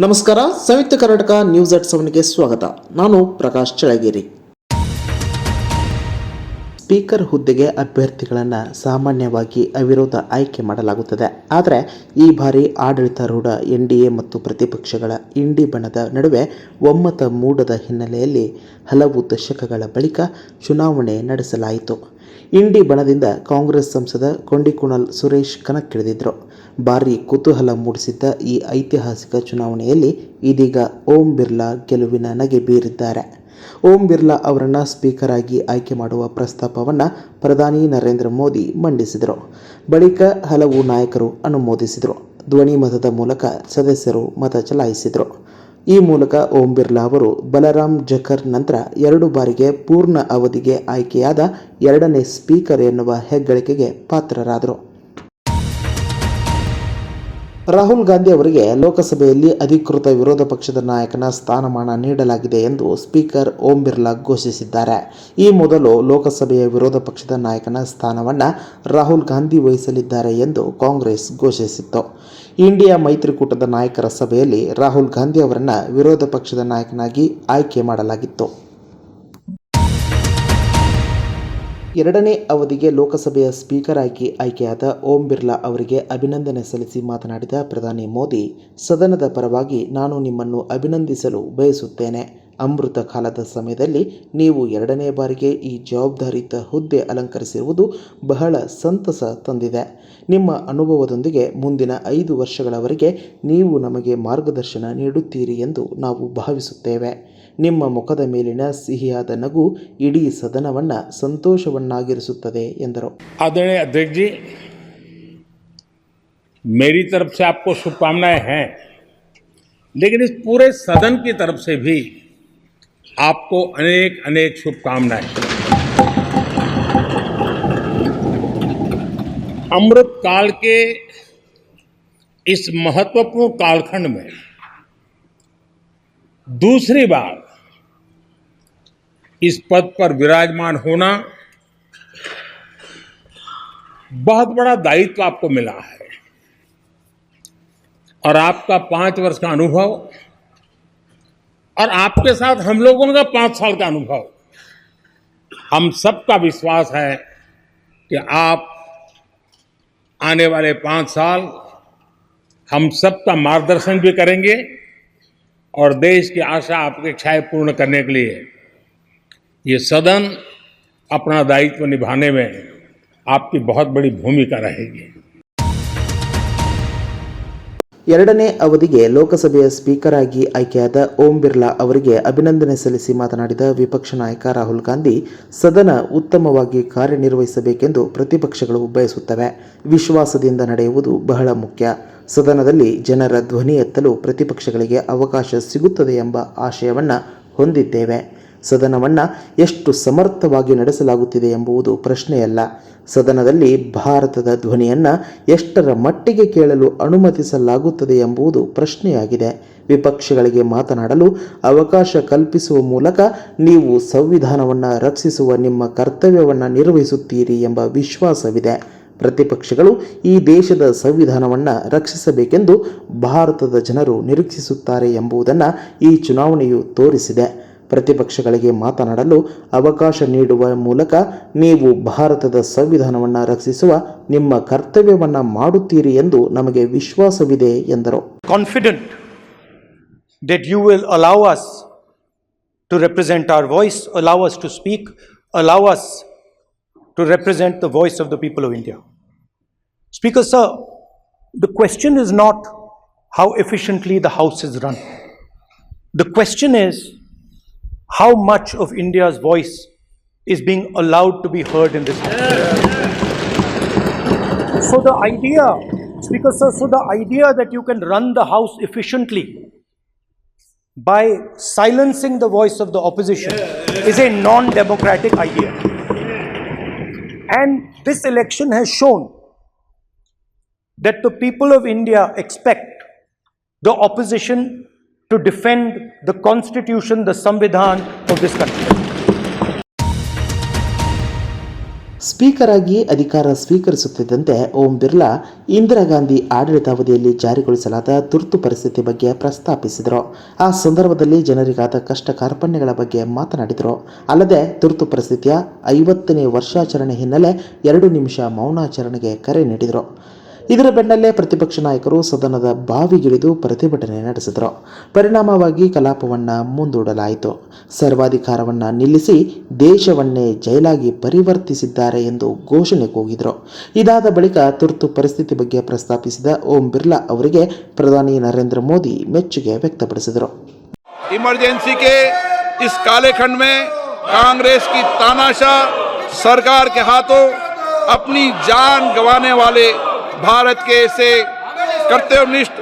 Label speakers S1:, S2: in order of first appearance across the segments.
S1: ನಮಸ್ಕಾರ, ಸಂಯುಕ್ತ Karnataka news at ಸೆವೆನ್ಗೆ ಸ್ವಾಗತ. ನಾನು ಪ್ರಕಾಶ್ ಚಳಗಿರಿ ಸ್ಪೀಕರ್ ಹುದ್ದೆಗೆ ಅಭ್ಯರ್ಥಿಗಳನ್ನು ಸಾಮಾನ್ಯವಾಗಿ ಅವಿರೋಧ ಆಯ್ಕೆ ಮಾಡಲಾಗುತ್ತದೆ. ಆದರೆ, ಈ ಬಾರಿ ಆಡಳಿತಾರೂಢ ಎನ್ ಡಿ ಎ ಮತ್ತು ಪ್ರತಿಪಕ್ಷಗಳ ಇಂಡಿ ಬಣದ ನಡುವೆ ಒಮ್ಮತ ಮೂಡದ ಹಿನ್ನೆಲೆಯಲ್ಲಿ ಹಲವು ದಶಕಗಳ ಬಳಿಕ ಚುನಾವಣೆ ನಡೆಸಲಾಯಿತು. ಇಂಡಿ ಬಣದಿಂದ ಕಾಂಗ್ರೆಸ್ ಸಂಸದ ಕೊಂಡಿಕುಣಲ್ ಸುರೇಶ್ ಕಣಕ್ಕಿಳಿದಿದ್ದರು ಭಾರಿ ಕುತೂಹಲ ಮೂಡಿಸಿದ್ದ ಈ ಐತಿಹಾಸಿಕ ಚುನಾವಣೆಯಲ್ಲಿ ಇದೀಗ ಓಂ ಬಿರ್ಲಾ ಗೆಲುವಿನ ನಗೆ ಬೀರಿದ್ದಾರೆ. ಓಂ ಬಿರ್ಲಾ ಅವರನ್ನು ಸ್ಪೀಕರ್ ಆಗಿ ಆಯ್ಕೆ ಮಾಡುವ ಪ್ರಸ್ತಾಪವನ್ನು ಪ್ರಧಾನಿ ನರೇಂದ್ರ ಮೋದಿ ಮಂಡಿಸಿದರು. ಬಳಿಕ ಹಲವು ನಾಯಕರು ಅನುಮೋದಿಸಿದರು. ಧ್ವನಿ ಮತದ ಮೂಲಕ ಸದಸ್ಯರು ಮತ ಚಲಾಯಿಸಿದರು. ಈ ಮೂಲಕ ಓಂ ಬಿರ್ಲಾ ಅವರು ಬಲರಾಮ್ ಜಖರ್ ನಂತರ ಎರಡು ಬಾರಿಗೆ ಪೂರ್ಣ ಅವಧಿಗೆ ಆಯ್ಕೆಯಾದ ಎರಡನೇ ಸ್ಪೀಕರ್ ಎನ್ನುವ ಹೆಗ್ಗಳಿಕೆಗೆ ಪಾತ್ರರಾದರು. ರಾಹುಲ್ ಗಾಂಧಿ ಅವರಿಗೆ ಲೋಕಸಭೆಯಲ್ಲಿ ಅಧಿಕೃತ ವಿರೋಧ ಪಕ್ಷದ ನಾಯಕನ ಸ್ಥಾನಮಾನ ನೀಡಲಾಗಿದೆ ಎಂದು ಸ್ಪೀಕರ್ ಓಂ ಬಿರ್ಲಾ ಘೋಷಿಸಿದ್ದಾರೆ. ಈ ಮೊದಲು ಲೋಕಸಭೆಯ ವಿರೋಧ ಪಕ್ಷದ ನಾಯಕನ ಸ್ಥಾನವನ್ನು ರಾಹುಲ್ ಗಾಂಧಿ ವಹಿಸಲಿದ್ದಾರೆ ಎಂದು ಕಾಂಗ್ರೆಸ್ ಘೋಷಿಸಿತ್ತು. ಇಂಡಿಯಾ ಮೈತ್ರಿಕೂಟದ ನಾಯಕರ ಸಭೆಯಲ್ಲಿ ರಾಹುಲ್ ಗಾಂಧಿ ಅವರನ್ನು ವಿರೋಧ ಪಕ್ಷದ ನಾಯಕನಾಗಿ ಆಯ್ಕೆ ಮಾಡಲಾಗಿತ್ತು. ಎರಡನೇ ಅವಧಿಗೆ ಲೋಕಸಭೆಯ ಸ್ಪೀಕರ್ ಆಗಿ ಆಯ್ಕೆಯಾದ ಓಂ ಬಿರ್ಲಾ ಅವರಿಗೆ ಅಭಿನಂದನೆ ಸಲ್ಲಿಸಿ ಮಾತನಾಡಿದ ಪ್ರಧಾನಿ ಮೋದಿ, ಸದನದ ಪರವಾಗಿ ನಾನು ನಿಮ್ಮನ್ನು ಅಭಿನಂದಿಸಲು ಬಯಸುತ್ತೇನೆ. ಅಮೃತ ಕಾಲದ ಸಮಯದಲ್ಲಿ ನೀವು ಎರಡನೇ ಬಾರಿಗೆ ಈ ಜವಾಬ್ದಾರಿಯುತ ಹುದ್ದೆ ಅಲಂಕರಿಸಿರುವುದು ಬಹಳ ಸಂತಸ ತಂದಿದೆ. ನಿಮ್ಮ ಅನುಭವದೊಂದಿಗೆ ಮುಂದಿನ ಐದು ವರ್ಷಗಳವರೆಗೆ ನೀವು ನಮಗೆ ಮಾರ್ಗದರ್ಶನ ನೀಡುತ್ತೀರಿ ಎಂದು ನಾವು ಭಾವಿಸುತ್ತೇವೆ. ನಿಮ್ಮ ಮುಖದ ಮೇಲಿನ ಸಿಹಿಯಾದ ನಗು ಇಡೀ ಸದನವನ್ನು ಸಂತೋಷವನ್ನಾಗಿರಿಸುತ್ತದೆ ಎಂದರು
S2: आदरणीय अध्यक्ष जी मेरी तरफ से आपको शुभकामनाएं हैं लेकिन इस पूरे सदन की तरफ से भी आपको अनेक अनेक शुभकामनाएं अमृत काल के इस महत्वपूर्ण कालखंड में दूसरी बार इस पद पर विराजमान होना बहुत बड़ा दायित्व आपको मिला है। और आपका पाँच वर्ष का अनुभव और आपके साथ हम लोगों का पाँच साल का अनुभव। हम सबका विश्वास है कि आप आने वाले पाँच साल हम सबका मार्गदर्शन भी करेंगे। और देश की आशा अपेक्षाएँ पूर्ण करने के लिए, ये सदन अपना दायित्व निभाने में आपकी बहुत बड़ी भूमिका रहेगी।
S1: ಎರಡನೇ ಅವಧಿಗೆ ಲೋಕಸಭೆಯ ಸ್ಪೀಕರ್ ಆಗಿ ಆಯ್ಕೆಯಾದ ಓಂ ಬಿರ್ಲಾ ಅವರಿಗೆ ಅಭಿನಂದನೆ ಸಲ್ಲಿಸಿ ಮಾತನಾಡಿದ ವಿಪಕ್ಷ ನಾಯಕ ರಾಹುಲ್ ಗಾಂಧಿ, ಸದನ ಉತ್ತಮವಾಗಿ ಕಾರ್ಯನಿರ್ವಹಿಸಬೇಕೆಂದು ಪ್ರತಿಪಕ್ಷಗಳು ಬಯಸುತ್ತವೆ. ವಿಶ್ವಾಸದಿಂದ ನಡೆಯುವುದು ಬಹಳ ಮುಖ್ಯ. ಸದನದಲ್ಲಿ ಜನರ ಧ್ವನಿ ಎತ್ತಲು ಪ್ರತಿಪಕ್ಷಗಳಿಗೆ ಅವಕಾಶ ಸಿಗುತ್ತದೆ ಎಂಬ ಆಶಯವನ್ನು ಹೊಂದಿದ್ದೇವೆ. ಸದನವನ್ನು ಎಷ್ಟು ಸಮರ್ಥವಾಗಿ ನಡೆಸಲಾಗುತ್ತಿದೆ ಎಂಬುವುದು ಪ್ರಶ್ನೆಯಲ್ಲ. ಸದನದಲ್ಲಿ ಭಾರತದ ಧ್ವನಿಯನ್ನು ಎಷ್ಟರ ಮಟ್ಟಿಗೆ ಕೇಳಲು ಅನುಮತಿಸಲಾಗುತ್ತದೆ ಎಂಬುದು ಪ್ರಶ್ನೆಯಾಗಿದೆ. ವಿಪಕ್ಷಗಳಿಗೆ ಮಾತನಾಡಲು ಅವಕಾಶ ಕಲ್ಪಿಸುವ ಮೂಲಕ ನೀವು ಸಂವಿಧಾನವನ್ನು ರಕ್ಷಿಸುವ ನಿಮ್ಮ ಕರ್ತವ್ಯವನ್ನು ನಿರ್ವಹಿಸುತ್ತೀರಿ ಎಂಬ ವಿಶ್ವಾಸವಿದೆ. ಪ್ರತಿಪಕ್ಷಗಳು ಈ ದೇಶದ ಸಂವಿಧಾನವನ್ನು ರಕ್ಷಿಸಬೇಕೆಂದು ಭಾರತದ ಜನರು ನಿರೀಕ್ಷಿಸುತ್ತಾರೆ ಎಂಬುದನ್ನು ಈ ಚುನಾವಣೆಯು ತೋರಿಸಿದೆ. ಪ್ರತಿಪಕ್ಷಗಳಿಗೆ ಮಾತನಾಡಲು ಅವಕಾಶ ನೀಡುವ ಮೂಲಕ ನೀವು ಭಾರತದ ಸಂವಿಧಾನವನ್ನು ರಕ್ಷಿಸುವ ನಿಮ್ಮ ಕರ್ತವ್ಯವನ್ನು ಮಾಡುತ್ತೀರಿ ಎಂದು ನಮಗೆ ವಿಶ್ವಾಸವಿದೆ ಎಂದರು.
S3: Confident that you will allow us to represent our voice allow us to speak allow us to represent the voice of the people of India speaker sir the question is not how efficiently the house is run the question is how much of India's voice is being allowed to be heard in this House. So the idea, Speaker sir, so the idea that you can run the House efficiently by silencing the voice of the opposition is a non-democratic idea. And this election has shown that the people of India expect the opposition to defend the constitution, the Samvidhan of this country.
S1: Speaker ಆಗಿ ಅಧಿಕಾರ ಸ್ವೀಕರಿಸುತ್ತಿದ್ದಂತೆ ಓಂ ಬಿರ್ಲಾ ಇಂದಿರಾ ಗಾಂಧಿ ಆಡಳಿತಾವಧಿಯಲ್ಲಿ ಜಾರಿಗೊಳಿಸಲಾದ ತುರ್ತು ಪರಿಸ್ಥಿತಿ ಬಗ್ಗೆ ಪ್ರಸ್ತಾಪಿಸಿದರು. ಆ ಸಂದರ್ಭದಲ್ಲಿ ಜನರಿಗಾದ ಕಷ್ಟ ಕಾರ್ಪಣ್ಯಗಳ ಬಗ್ಗೆ ಮಾತನಾಡಿದರು. ಅಲ್ಲದೆ ತುರ್ತು ಪರಿಸ್ಥಿತಿಯ ಐವತ್ತನೇ ವರ್ಷಾಚರಣೆ ಹಿನ್ನೆಲೆ ಎರಡು ನಿಮಿಷ ಮೌನಾಚರಣೆಗೆ ಕರೆ ನೀಡಿದರು. ಇದರ ಬೆನ್ನಲ್ಲೇ ಪ್ರತಿಪಕ್ಷ ನಾಯಕರು ಸದನದ ಬಾವಿಗಿಳಿದು ಪ್ರತಿಭಟನೆ ನಡೆಸಿದರು ಪರಿಣಾಮವಾಗಿ ಕಲಾಪವನ್ನು ಮುಂದೂಡಲಾಯಿತು ಸರ್ವಾಧಿಕಾರವನ್ನು ನಿಲ್ಲಿಸಿ ದೇಶವನ್ನೇ ಜೈಲಾಗಿ ಪರಿವರ್ತಿಸಿದ್ದಾರೆ ಎಂದು ಘೋಷಣೆ ಕೂಗಿದರು ಇದಾದ ಬಳಿಕ ತುರ್ತು ಪರಿಸ್ಥಿತಿ ಬಗ್ಗೆ ಪ್ರಸ್ತಾಪಿಸಿದ ಓಂ ಬಿರ್ಲಾ ಅವರಿಗೆ ಪ್ರಧಾನಿ ನರೇಂದ್ರ ಮೋದಿ ಮೆಚ್ಚುಗೆ ವ್ಯಕ್ತಪಡಿಸಿದರು
S4: इमरजेंसी के इस काले खंड में कांग्रेस की तानाशाह सरकार के हाथों अपनी जान गंवाने वाले भारत के ऐसे कर्तव्यनिष्ठ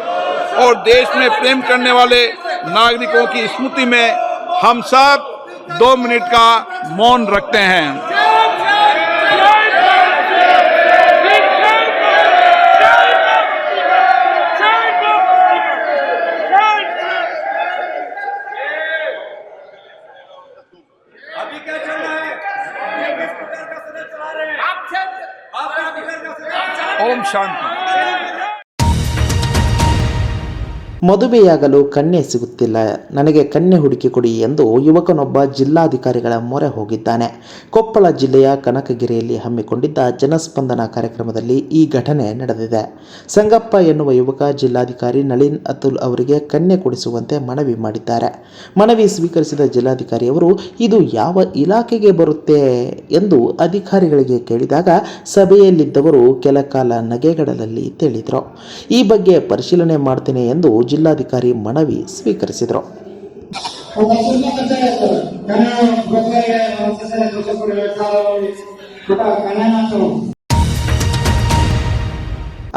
S4: और देश में प्रेम करने वाले नागरिकों की स्मृति में हम सब दो मिनट का मौन रखते हैं। शांति
S1: ಮದುವೆಯಾಗಲು ಕನ್ಯೆ ಸಿಗುತ್ತಿಲ್ಲ. ನನಗೆ ಕನ್ಯೆ ಹುಡುಕಿ ಕೊಡಿ ಎಂದು ಯುವಕನೊಬ್ಬ ಜಿಲ್ಲಾಧಿಕಾರಿಗಳ ಮೊರೆ ಹೋಗಿದ್ದಾನೆ. ಕೊಪ್ಪಳ ಜಿಲ್ಲೆಯ ಕನಕಗಿರಿಯಲ್ಲಿ ಹಮ್ಮಿಕೊಂಡಿದ್ದ ಜನಸ್ಪಂದನ ಕಾರ್ಯಕ್ರಮದಲ್ಲಿ ಈ ಘಟನೆ ನಡೆದಿದೆ. ಸಂಗಪ್ಪ ಎನ್ನುವ ಯುವಕ ಜಿಲ್ಲಾಧಿಕಾರಿ ನಳಿನ್ ಅತುಲ್ ಅವರಿಗೆ ಕನ್ಯೆ ಕೊಡಿಸುವಂತೆ ಮನವಿ ಮಾಡಿದ್ದಾರೆ. ಮನವಿ ಸ್ವೀಕರಿಸಿದ ಜಿಲ್ಲಾಧಿಕಾರಿಯವರು, ಇದು ಯಾವ ಇಲಾಖೆಗೆ ಬರುತ್ತೆ? ಎಂದು ಅಧಿಕಾರಿಗಳಿಗೆ ಕೇಳಿದಾಗ ಸಭೆಯಲ್ಲಿದ್ದವರು, ಕೆಲ ಕಾಲ ನಗೆಗಡಲಲ್ಲಿ ತಿಳಿದರು. ಈ ಬಗ್ಗೆ ಪರಿಶೀಲನೆ ಮಾಡ್ತೇನೆ ಎಂದು ಜಿಲ್ಲಾಧಿಕಾರಿ ಮನವಿ ಸ್ವೀಕರಿಸಿದರು.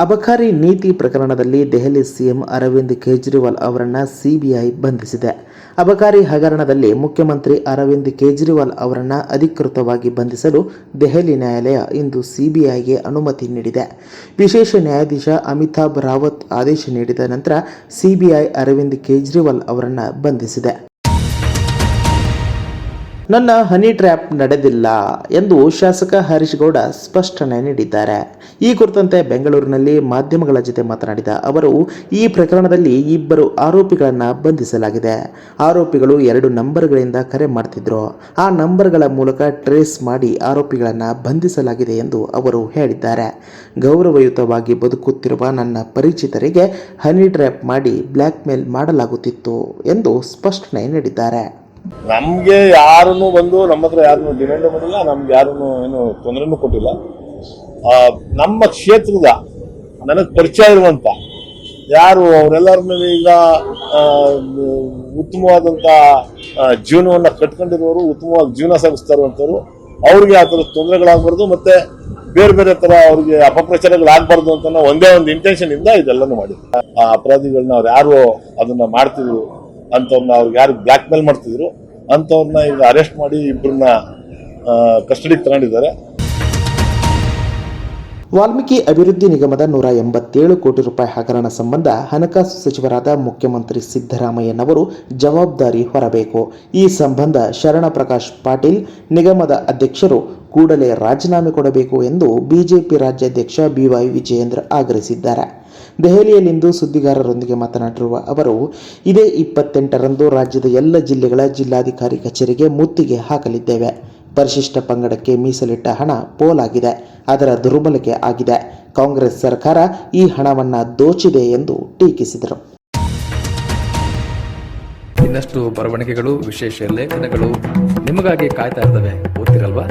S1: ಅಬಕಾರಿ ನೀತಿ ಪ್ರಕರಣದಲ್ಲಿ ದೆಹಲಿ ಸಿಎಂ ಅರವಿಂದ್ ಕೇಜ್ರಿವಾಲ್ ಅವರನ್ನು ಸಿಬಿಐ ಬಂಧಿಸಿದೆ. ಅಬಕಾರಿ ಹಗರಣದಲ್ಲಿ ಮುಖ್ಯಮಂತ್ರಿ ಅರವಿಂದ್ ಕೇಜ್ರಿವಾಲ್ ಅವರನ್ನು ಅಧಿಕೃತವಾಗಿ ಬಂಧಿಸಲು ದೆಹಲಿ ನ್ಯಾಯಾಲಯ ಇಂದು ಸಿಬಿಐಗೆ ಅನುಮತಿ ನೀಡಿದೆ. ವಿಶೇಷ ನ್ಯಾಯಾಧೀಶ ಅಮಿತಾಬ್ ರಾವತ್ ಆದೇಶ ನೀಡಿದ ನಂತರ ಸಿಬಿಐ ಅರವಿಂದ್ ಕೇಜ್ರಿವಾಲ್ ಅವರನ್ನು ಬಂಧಿಸಿದೆ. ನನ್ನ ಹನಿ ಟ್ರ್ಯಾಪ್ ನಡೆದಿಲ್ಲ ಎಂದು ಶಾಸಕ ಹರೀಶ್ ಗೌಡ ಸ್ಪಷ್ಟನೆ ನೀಡಿದ್ದಾರೆ. ಈ ಕುರಿತಂತೆ ಬೆಂಗಳೂರಿನಲ್ಲಿ ಮಾಧ್ಯಮಗಳ ಜೊತೆ ಮಾತನಾಡಿದ ಅವರು, ಈ ಪ್ರಕರಣದಲ್ಲಿ ಇಬ್ಬರು ಆರೋಪಿಗಳನ್ನು ಬಂಧಿಸಲಾಗಿದೆ. ಆರೋಪಿಗಳು ಎರಡು ನಂಬರ್ಗಳಿಂದ ಕರೆ ಮಾಡ್ತಿದ್ರು. ಆ ನಂಬರ್ಗಳ ಮೂಲಕ ಟ್ರೇಸ್ ಮಾಡಿ ಆರೋಪಿಗಳನ್ನು ಬಂಧಿಸಲಾಗಿದೆ ಎಂದು ಅವರು ಹೇಳಿದ್ದಾರೆ. ಗೌರವಯುತವಾಗಿ ಬದುಕುತ್ತಿರುವ ನನ್ನ ಪರಿಚಿತರಿಗೆ ಹನಿ ಟ್ರ್ಯಾಪ್ ಮಾಡಿ ಬ್ಲ್ಯಾಕ್ ಮೇಲ್ ಮಾಡಲಾಗುತ್ತಿತ್ತು ಎಂದು ಸ್ಪಷ್ಟನೆ ನೀಡಿದ್ದಾರೆ.
S5: ನಮ್ಗೆ ಯಾರನ್ನು ಬಂದು ನಮ್ಮ ಹತ್ರ ಯಾರನ್ನು ಡಿಮ್ಯಾಂಡ್ ಮಾಡಿಲ್ಲ ನಮ್ಗೆ ಯಾರನ್ನು ಏನು ತೊಂದರೆನೂ ಕೊಟ್ಟಿಲ್ಲ. ನಮ್ಮ ಕ್ಷೇತ್ರದ ನನಗೆ ಪರಿಚಯ ಇರುವಂತ ಯಾರು ಅವರೆಲ್ಲರನ್ನೂ ಈಗ ಆ, ಉತ್ತಮವಾದಂತ ಜೀವನವನ್ನ ಕಟ್ಕೊಂಡಿರುವವರು ಉತ್ತಮವಾಗಿ ಜೀವನ ಸಾಗಿಸ್ತಾ ಅವ್ರಿಗೆ ಆ ಥರದ ತೊಂದರೆಗಳಾಗಬಾರ್ದು ಮತ್ತೆ ಬೇರೆ ಬೇರೆ ತರ ಅವ್ರಿಗೆ ಅಪಪ್ರಚಾರಗಳಾಗಬಾರ್ದು ಅಂತ ಒಂದೇ ಒಂದು ಇಂಟೆನ್ಷನ್ ಇಂದ ಇದೆಲ್ಲನೂ ಮಾಡಿದ್ರು. ಆ ಅಪರಾಧಿಗಳನ್ನ ಅವ್ರು ಯಾರು ಅದನ್ನ ಮಾಡ್ತಿದ್ರು ಅಂತವ್ರನ್ನ ಅವ್ರಿಗೆ ಯಾರು ಬ್ಲ್ಯಾಕ್ ಮೇಲ್ ಮಾಡ್ತಿದ್ರು ಅಂತವ್ರನ್ನ ಈಗ ಅರೆಸ್ಟ್ ಮಾಡಿ ಇಬ್ಬರನ್ನ ಕಸ್ಟಡಿಗೆ ತಗೊಂಡಿದ್ದಾರೆ.
S1: ವಾಲ್ಮೀಕಿ ಅಭಿವೃದ್ಧಿ ನಿಗಮದ ನೂರ ಎಂಬತ್ತೇಳು ಕೋಟಿ ರೂಪಾಯಿ ಹಗರಣ ಸಂಬಂಧ ಹಣಕಾಸು ಸಚಿವರಾದ ಮುಖ್ಯಮಂತ್ರಿ ಸಿದ್ದರಾಮಯ್ಯನವರು ಜವಾಬ್ದಾರಿ ಹೊರಬೇಕು. ಈ ಸಂಬಂಧ ಶರಣ ಪ್ರಕಾಶ್ ಪಾಟೀಲ್, ನಿಗಮದ ಅಧ್ಯಕ್ಷರು ಕೂಡಲೇ ರಾಜೀನಾಮೆ ಕೊಡಬೇಕು ಎಂದು ಬಿಜೆಪಿ ರಾಜ್ಯಾಧ್ಯಕ್ಷ ಬಿವೈ ವಿಜಯೇಂದ್ರ ಆಗ್ರಹಿಸಿದ್ದಾರೆ. ದೆಹಲಿಯಲ್ಲಿಂದು ಸುದ್ದಿಗಾರರೊಂದಿಗೆ ಮಾತನಾಡಿರುವ ಅವರು, ಇದೇ ಇಪ್ಪತ್ತೆಂಟರಂದು ರಾಜ್ಯದ ಎಲ್ಲ ಜಿಲ್ಲೆಗಳ ಜಿಲ್ಲಾಧಿಕಾರಿ ಕಚೇರಿಗೆ ಮುತ್ತಿಗೆ ಹಾಕಲಿದ್ದೇವೆ. ಪರಿಶಿಷ್ಟ ಪಂಗಡಕ್ಕೆ ಮೀಸಲಿಟ್ಟ ಹಣ ಪೋಲಾಗಿದೆ, ಅದರ ದುರ್ಬಳಕೆ ಆಗಿದೆ. ಕಾಂಗ್ರೆಸ್ ಸರ್ಕಾರ ಈ ಹಣವನ್ನು ದೋಚಿದೆ ಎಂದು ಟೀಕಿಸಿದರು.
S6: ಇನ್ನಷ್ಟು ಬರವಣಿಗೆಗಳು, ವಿಶೇಷ ಲೇಖನಗಳು ನಿಮಗಾಗಿ ಕಾಯ್ತಾ ಇರ್ತವೆ. ಓದ್ತಿರಲ್ವಾ?